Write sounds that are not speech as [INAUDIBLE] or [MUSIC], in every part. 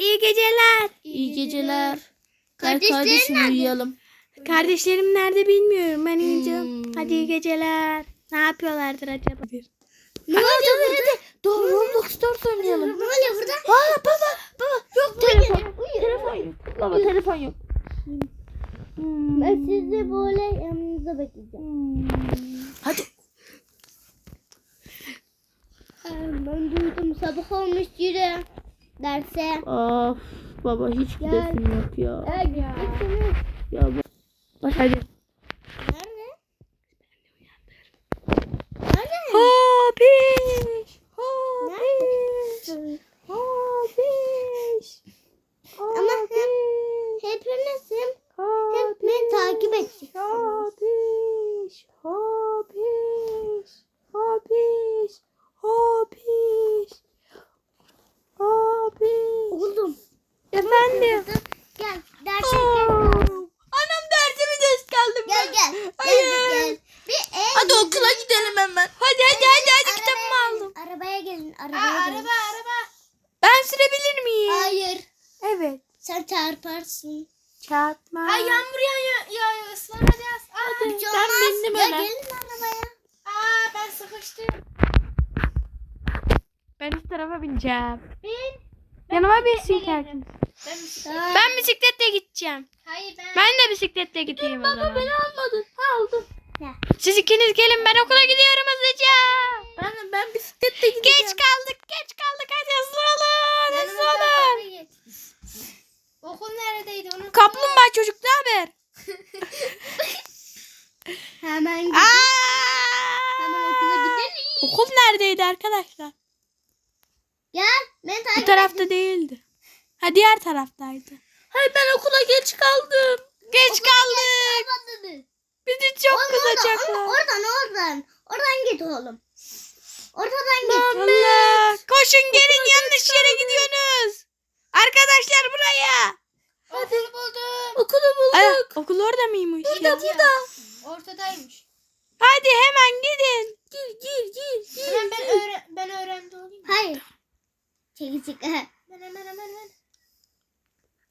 İyi geceler. İyi geceler. Gel Kardeşlerin kardeşim nerede? uyuyalım. Kardeşlerim nerede bilmiyorum. Ben uyuyacağım. Hmm. Hadi iyi geceler. Ne yapıyorlardır acaba? Ne oluyor burada? Dur Roblox 4 oynayalım. Ne oluyor burada? Aa baba baba yok telefon. Telefon yok. Baba telefon yok. Hmm. Ben sizi böyle yanınıza bekleyeceğim. Hadi. Ben duydum sabah olmuş yürü. Derse. Of baba hiç gidesim yok ya. Ya. Ya hadi. Nerede? Nerede? Hopiş. Nerede? Hopiş. Ama hem hepiniz hem, hem beni takip edeceksiniz. Hopiş. Hopiş. Hopiş. Hopiş. Hopiş. Oğlum. Efendim. Gel derse gel. Anam dersimi geç kaldım Gel gel. Gel Hayır. gel. Bir el. Hadi okula gidelim hemen. Hadi hadi hadi hadi kitabımı aldım. Arabaya gelin. Arabaya gelin. araba. Ben sürebilir miyim? Hayır. Evet. Sen çarparsın. Çarpma. yağmur yağıyor. Ya. Bir şey ben bindim Ya öyle. gelin arabaya. Aa ben sıkıştım. Ben üst tarafa bineceğim. Bin. Yanıma binsin herkes. Ben Tamam. Ben bisikletle gideceğim. Hayır ben. Ben de bisikletle gideyim o zaman. almadın. Aldım. Siz ikiniz gelin ben okula gidiyorum hızlıca. Ben ben bisikletle gideceğim. Geç kaldık geç kaldık hadi hızlı olun hızlı olun. Okul neredeydi onu? Kaplumbağa çocuk ne haber? [LAUGHS] Hemen. Aa! Hemen okula gidelim. Okul neredeydi arkadaşlar? Gel. Beni takip Bu tarafta değildi. Ha diğer taraftaydı. Hayır ben okula geç kaldım. Geç kaldık. Bizi çok kızacaklar. oradan oradan. Oradan git oğlum. Oradan git. Allah. Koşun gelin yanlış yere gidiyorsunuz. Arkadaşlar buraya. Okulu buldum. Okulu bulduk. okul orada mıymış? ya? Ortadaymış. Hadi hemen gidin. Gir gir gir. Hemen ben, öğre ben öğrenci olayım. Hayır. Çekil çek. Ben hemen hemen hemen.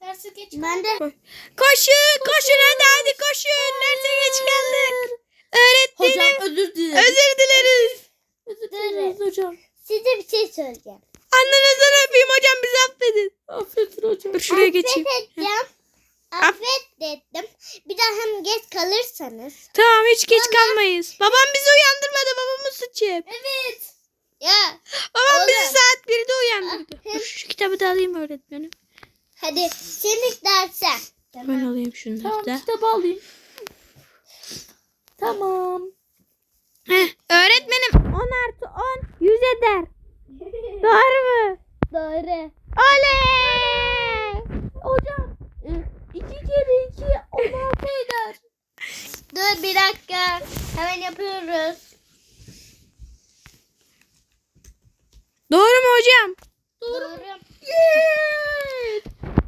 Dersi geç Ben de Koşun koşun hadi hadi koşun. Derse geç kaldık. Öğretmenim Hocam özür dilerim. özür dileriz. Özür dileriz hocam. size bir şey söyleyeceğim. Annenizden öpeyim hocam bizi affedin. Affedin hocam. Dur şuraya geçeyim. Affedeceğim. Affettim. Bir daha hem geç kalırsanız. Tamam hiç geç kalmayız. Babam bizi uyandırmadı babamın suçu hep. Evet. Ya. Babam Oğlum. bizi saat 1'de uyandırdı. Ah, Dur şu kitabı da alayım öğretmenim. Hadi şimdi derse. Ben alayım şunları Tamam da. kitabı alayım. Tamam. Heh, öğretmenim 10 artı 10 100 eder. Doğru mu? Doğru. Oley! Hocam. e, iki kere iki on altı eder. Dur bir dakika. Hemen yapıyoruz. Doğru mu hocam? Doğru.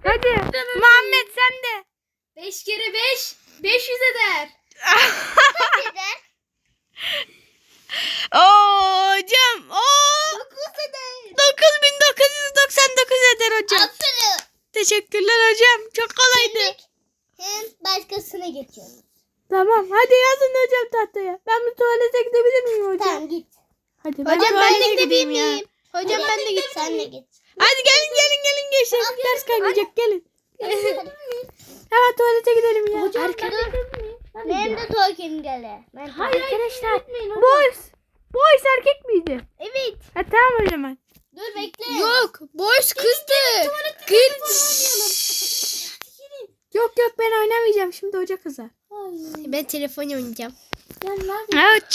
Hadi Muhammed sen de. Beş kere beş. Beş yüz eder. Kaç eder? Oo hocam. Oo. Dokuz eder. 9999 eder hocam. Aferin. Teşekkürler hocam. Çok kolaydı. Hem başkasına geçiyoruz. Tamam hadi yazın hocam tahtaya. Ben bir tuvalete gidebilir miyim hocam? Tamam git. Hadi ben Hocam ben de gideyim gidebilir ya. miyim? Hocam ben de git. Sen de git. Hadi gelin gelin gelin gençler. Ders kaynayacak gelin. [LAUGHS] Hemen tuvalete gidelim ya. Hocam Arka- ben Benim de token gele. Ben de- Arkadaşlar. Boys. Boys erkek miydi? Evet. Ha tamam o zaman. Dur bekle. Yok. Boş kızdı. Yok yok ben oynamayacağım şimdi hoca kızar. Ben telefon oynayacağım. Evet.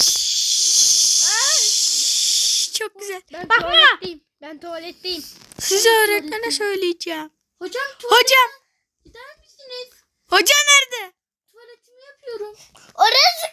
Çok güzel. Bakma. tuvaletteyim. Ben tuvaletteyim. Size öğretmene söyleyeceğim. Hocam Hocam. gider misiniz? Hoca nerede? Tuvaletimi yapıyorum. Orası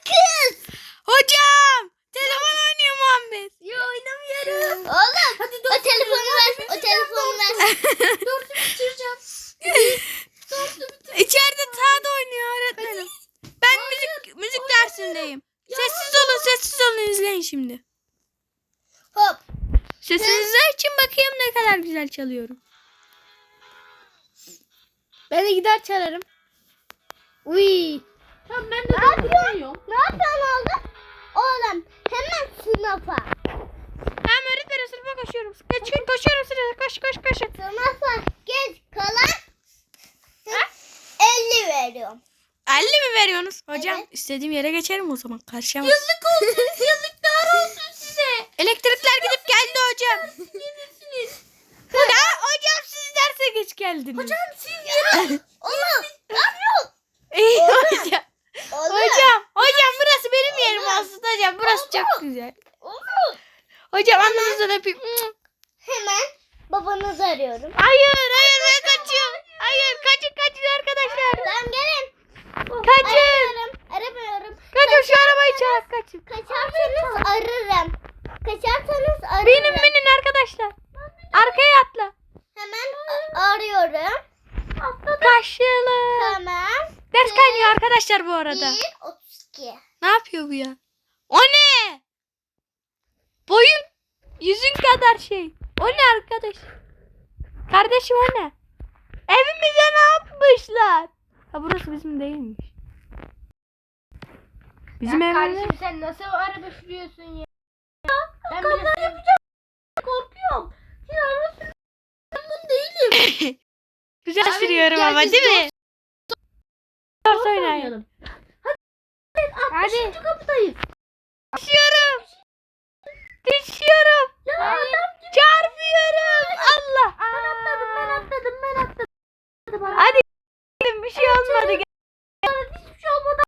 Çalarım. Uy. Tamam ben de Ne yapıyorsun? Ne yapıyorsun oğlum? Oğlum hemen sınıfa. Tamam öğretmenim sınıfa koşuyorum. Geç, geç, koşuyorum sınıfa. Koş koş koş. Sınıfa geç kalan 50 veriyorum. 50 mi veriyorsunuz? Hocam Evet. istediğim yere geçerim o zaman. Karşıya Yazık olsun. [LAUGHS] Yazıklar olsun size. Elektrikler gidip geldi hocam. Gelirsiniz. Ya hocam siz derse geç geldiniz. Hocam siz yarın. Oğlum ne yapıyorsun? İyi hocam. Oğlum. Hocam, hocam burası benim yerim aslında hocam. Burası çok güzel. Oğlum. Hocam alnınızdan öpeyim. Hemen babanızı arıyorum. Hayır, hayır ben kaçıyorum. Hayır, kaçın kaçın arkadaşlar. Tamam gelin. Kaçın. Aramıyorum. Aramıyorum. Kaçın şu arabayı çağır kaçın. Kaçarsanız ararım. Kaçarsanız ararım. Binin binin arkadaşlar. Arkaya atla. Hemen arıyorum. Karşılık. Tamam. Ders kaynıyor arkadaşlar bu arada. 1, 32. Ne yapıyor bu ya? O ne? Boyun yüzün kadar şey. O ne arkadaş? Kardeşim o ne? Evimize ne yapmışlar? Ha burası bizim değilmiş. Bizim Ya evimiz. kardeşim sen nasıl araba sürüyorsun ya? Ben bile yapacağım. Korkuyorum. Ya araba sürüyorum değilim. Güzel Abi, sürüyorum ama değil mi? Dört oynayalım. oynayalım. Hadi. 60. kapıdayız. Düşüyorum. Düşüyorum. Ya adam gibi. Çarpıyorum. Allah. Ben atladım ben atladım ben atladım. Hadi. Bir şey olmadı. Gel hiçbir şey olmadı.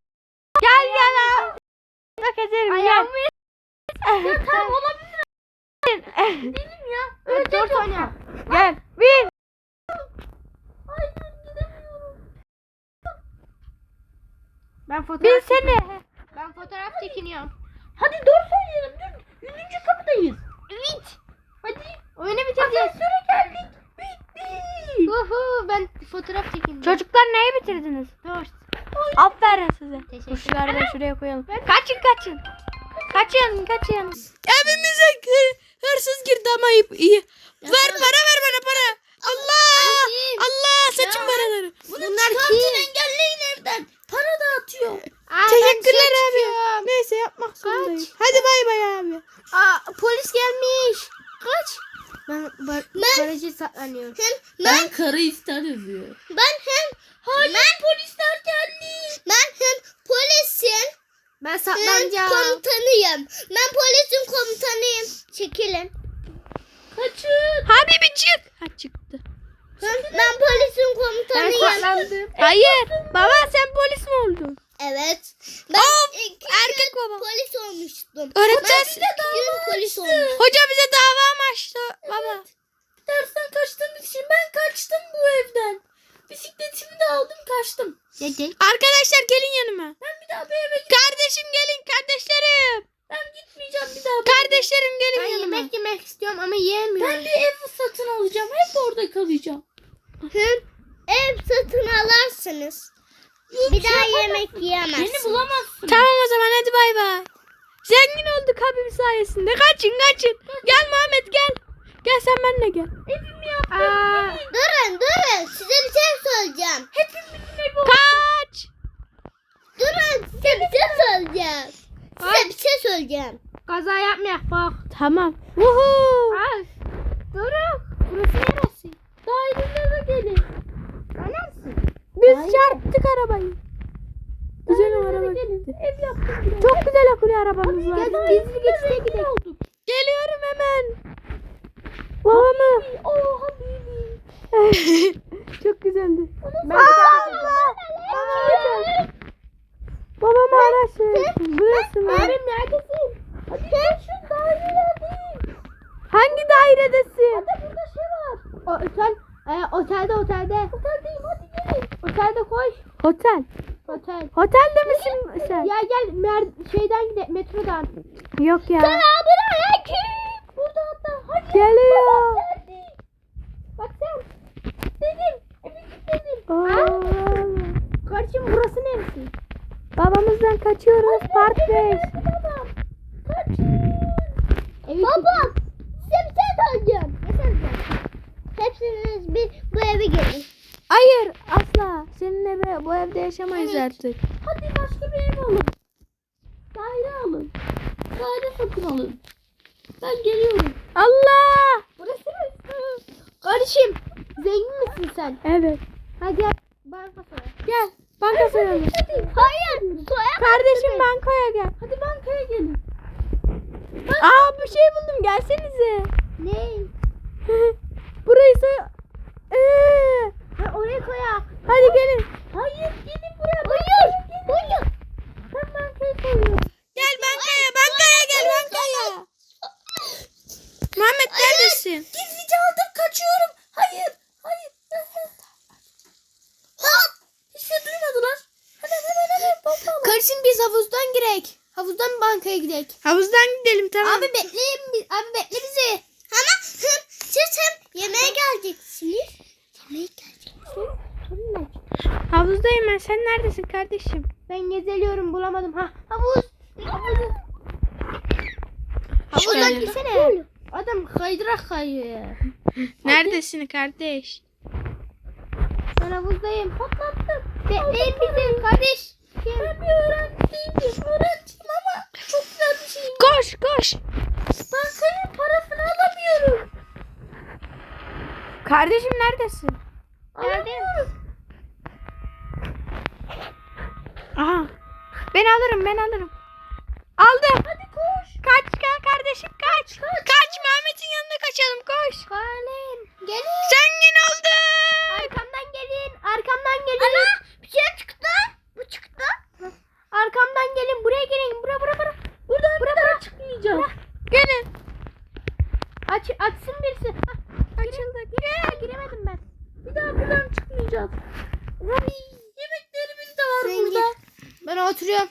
gel. gel abi. Bak ezerim gel. Ayağımı [LAUGHS] ya tamam olabilir. Değilim ya. [LAUGHS] Dört oyna. Gel. Bin. Gidemiyorum. Ben fotoğraf çekiniyorum. Hadi dört oynayalım. Dur. Yüzüncü kapıdayız. Evet. Hadi. Oyunu bitireceğiz. Asansöre geldik. Bitti. Ben fotoğraf çekeyim. Çocuklar neyi bitirdiniz? Dört. Aferin size. Şu arabayı şuraya koyalım. Kaçın kaçın. Kaçın kaçın. Evimize hırsız girdi ama iyi. iyi. Ver para ver bana para. Allah. Allah saçım paraları. Bunlar kim? engelleyin evden. Para dağıtıyor. Teşekkürler abi. Neyse yapmak zorundayım. Hadi bay bay abi. Aa, polis gelmiş. Ben, ben, garajı saklanıyorum. Hem ben, karı ister yazıyor. ben hem Hayır polisler geldi. ben hem polisim Ben hem saklanacağım. komutanıyım. Ben polisin komutanıyım. Çekilin. Kaçın. Hadi bir çık. Ha çıktı. Hem ben polisin Ben komutanıyım. saklandım. Hayır. Baba sen polis mi oldun? Evet. Ben Of, iki erkek gün baba. polis olmuştum. Öğretmen. Ben iki gün polis olmuştum. Hoca bize dava mı açtı? Baba. Dersten kaçtığım için ben kaçtım bu evden. Bisikletimi de aldım kaçtım. Dede. Arkadaşlar gelin yanıma. Ben bir daha bu eve git. Kardeşim gelin kardeşlerim. Ben gitmeyeceğim bir daha. Kardeşlerim gelin Ben yanıma. yemek yemek istiyorum ama yiyemiyorum. Ben bir ev satın alacağım. Hep orada kalacağım. Hem ev satın alarsınız. Bir daha yemek yiyemezsiniz. Beni bulamazsın. Tamam o zaman hadi bay bay. Zengin olduk abim sayesinde. Kaçın kaçın. Gel Muhammed gel. Gel sen benimle gel. Evimi yaptım. Aa, Durun durun size bir şey söyleyeceğim. Hepimizin evi oldu. kaç. Durun size bir şey söyleyeceğim. Size bir şey söyleyeceğim. Kaza yapmayak bak. Tamam. Vuhuu. Ay. Durun. Burası neresi? Dairelere gelin. Anlarsın. Biz çarptık arabayı. Güzel o araba. Ev yaptım. Çok güzel akülü arabamız var. Gel gizli geçite gidelim. Geliyorum hemen. Babamı. Oh habibi. [LAUGHS] Çok güzeldi. Ben Allah. Babamı araştır. Burası mı? Abim neredesin? Hadi gel şu dairelerdeyim. Hangi dairedesin? Hadi burada şey var. O otel. E, otelde otelde. Oteldeyim hadi gelin. Otelde koş. Otel. Otel. Otelde misin sen? Ya gel mer şeyden gidelim metrodan. Yok ya. Selamünaleyküm. Burada hatta hadi. Geliyor. Geldi. Bak sen. Dedim. Eve git dedim. Aa. Kardeşim burası neresi? Babamızdan kaçıyoruz. Part 5. Babam. Kaçın. Evi Baba size bir şey. Ne söyleyeceğim? Hepsiniz bir bu eve gelin. Hayır asla. Seninle be- bu evde yaşamayız Evet. artık. Hadi başka bir ev alın. Daire alın. Daire satın alın. Ben geliyorum. Allah! Burası mı? Kardeşim zengin misin sen? Evet. Hadi gel. Banka soya. Gel. Banka soyalım. Hayır. Soya. Kardeşim bankaya gel. Hadi bankaya gelin. Aa bir şey buldum. Gelsenize. Ne? [LAUGHS] Burayı soy... Ee, Ha, oraya koyak. hadi gelin. Hayır gelin buraya. Hayır. Hayır. Ben bankaya koyuyorum. Gel bankaya. Bankaya gel bankaya. Muhammed neredesin? Gizlice aldım kaçıyorum. Hayır. Hayır. [LAUGHS] Hiçbir şey duymadılar. Hemen hemen hemen bomba Kardeşim biz havuzdan girek. Havuzdan bankaya gidek. Havuzdan gidelim tamam. Abi bekleyin. bi- Abi bekle bizi. Ama siz hem yemeğe geleceksiniz. Yemeğe geleceksiniz. Havuzdayım ben. Sen neredesin kardeşim? Ben gezeliyorum bulamadım. Ha havuz. Havuz. Havuzdan girsene. Adam kaydırak kayıyor. [LAUGHS] Neredesin kardeş? Ben havuzdayım. Patlattım. Bekleyin bizi kardeş. Ben öğrenciyim. Öğrenciyim ama çok güzel bir şey. Koş koş. Bankanın parasını alamıyorum. Kardeşim neredesin? Alamıyorum. Aha. Ben alırım ben alırım. Aldım. Hadi koş. Kaç ka- kardeşim kaç. Kaç. Mehmet'in yanına kaçalım koş. Kalem. Gelin. Zengin olduk. Arkamdan gelin. Arkamdan gelin. Ana bir şey çıktı. Bu çıktı. Arkamdan gelin. Buraya gelin. Bura bura bura. Buradan bura, bura. çıkmayacağız. Gelin. Aç, açsın birisi. Hah, Açıldı. Gir. Giremedim ben. Bir daha buradan çıkmayacağız. Rabi. Yemeklerimiz de var Zengin. burada. Ben oturuyorum.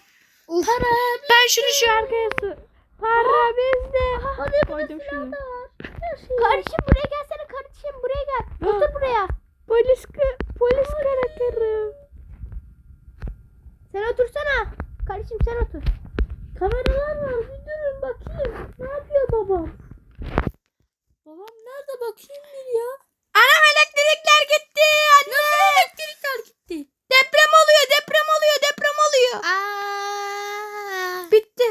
Uf. Para. Ben şunu şu arkaya su. Para bizde. Hadi Koydum burada şunu. silah da var. Her şey kardeşim buraya gelsene kardeşim buraya gel. Ha. Otur buraya. Polis kı- polis karakteri. Sen otursana. Kardeşim sen otur. Kameralar var. Bir durun bakayım. Ne yapıyor babam? Babam nerede bakayım bir ya? Anam elektrikler gitti. Anne. Nasıl elektrikler gitti? Deprem oluyor deprem oluyor deprem oluyor. Aa. Bitti.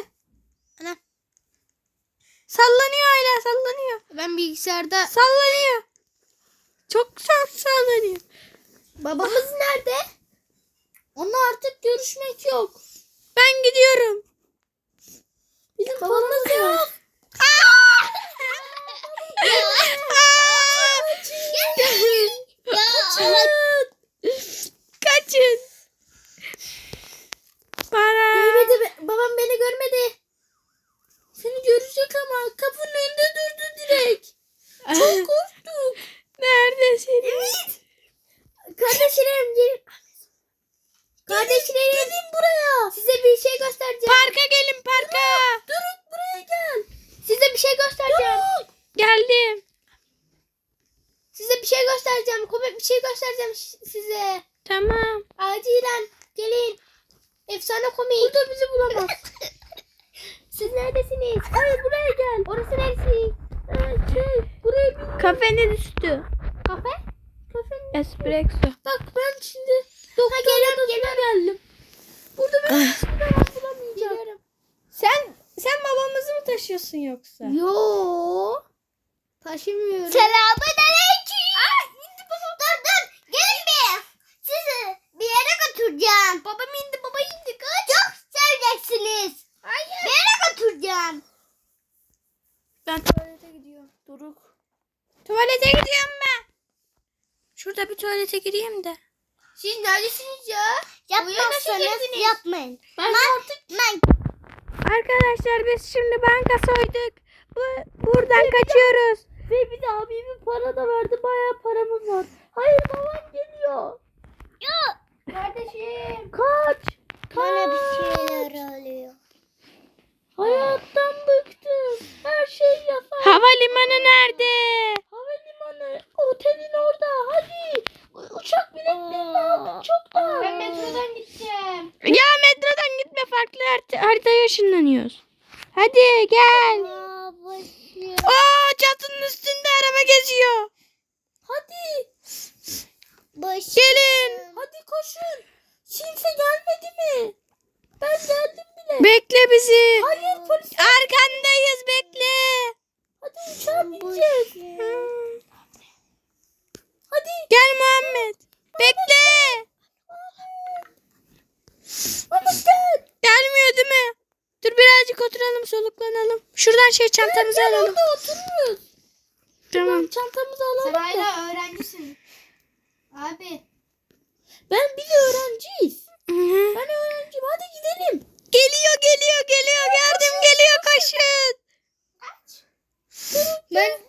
Ana. Sallanıyor hala sallanıyor. Ben bilgisayarda Sallanıyor. Çok çok sallanıyor. babamız nerede? Onunla artık görüşmek yok. Ben gidiyorum. Bizim babamız yok. [LAUGHS] Kaçın. Para. Görmedi be- babam beni görmedi. Seni görecek ama kapının önünde durdu direkt. Çok korktuk. [LAUGHS] Neredesin? Kardeşlerim gelin. Kardeşlerim. Gelin buraya. Size bir şey göstereceğim. Parka gelin parka. Durun buraya gel. Size bir şey göstereceğim. Geldim. Size bir şey göstereceğim. Komik bir şey göstereceğim size. Tamam. Acilen gelin. Efsane komik. Burada bizi bulamaz. [LAUGHS] Siz neredesiniz? Hayır buraya gel. Orası neresi? Ee, şey, buraya bir Kafenin üstü. kafe. Kafenin Espresso. Bak ben şimdi doktor gelin, gelin. Burada ben hiçbir zaman bulamayacağım. Geliyorum. Sen sen babamızı mı taşıyorsun yoksa? Yo. Taşımıyorum. Selamun aleyküm. Dur dur gelin bir. Sizi bir yere götüreceğim. Babam indi baba indi kaç. Çok seveceksiniz. Hayır. Bir yere götüreceğim. Ben tuvalete gidiyorum. Doruk. Tuvalete gidiyorum ben. Şurada bir tuvalete gireyim de. Siz neredesiniz ya? Yapmazsanız girdiniz? yapmayın. Ben, artık Ben Arkadaşlar biz şimdi banka soyduk. Bu, buradan kaçıyoruz. ve bir de abimin para da verdi. Bayağı paramız var. Hayır babam geliyor. Yok. Kardeşim. Kaç. bana bir şeyler oluyor. Hayattan bıktım. Her şey yasak. Havalimanı nerede? Havalimanı otelin orada. Hadi. Uçak biletlerini aldık çoktan. Ben metrodan gideceğim. Ya metrodan gitme farklı harita, haritaya ışınlanıyoruz. Hadi gel. Aa, çatının üstünde araba geziyor. Hadi. Başım. Gelin. Hadi koşun. Kimse gelmedi mi? Ben geldim bile. Bekle bizi. Hayır polis. Arkandayız bekle. Hadi uçağa bineceğiz. Hadi. Gel Muhammed. Bekle. Gel. Gelmiyor değil mi? Dur birazcık oturalım soluklanalım. Şuradan şey çantamızı Gel alalım. orada oturuyoruz. Tamam. Çantamızı alalım. Sen hala öğrencisin. Abi. Ben bir de öğrenciyiz. Hı hı. Ben öğrenciyim. Hadi gidelim. Geliyor geliyor geliyor yardım geliyor koşun. Ben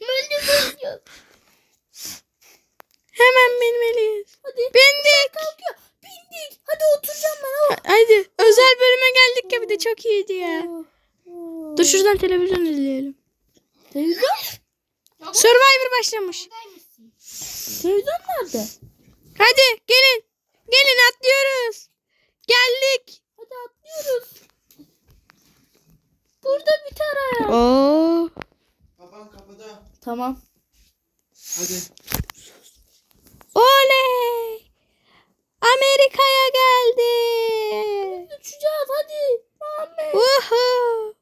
ben de bakıyorum. Hemen binmeliyiz. Hadi. Bindik. Kalkıyor. Bindik. Hadi oturacağım ben. Oh. Haydi özel bölüme geldik ya bir de çok iyiydi ya. Oh. Dur şuradan televizyon izleyelim. Televizyon? Survivor başlamış. Buradaymışsın. Televizyon nerede? Hadi gelin. Gelin atlıyoruz. Geldik. Hadi atlıyoruz. Burada bir tane. Oo. Baban kapıda. Tamam. Hadi. Oley! Amerika'ya geldi. Uçacağız hadi. Muhammed. Uhu.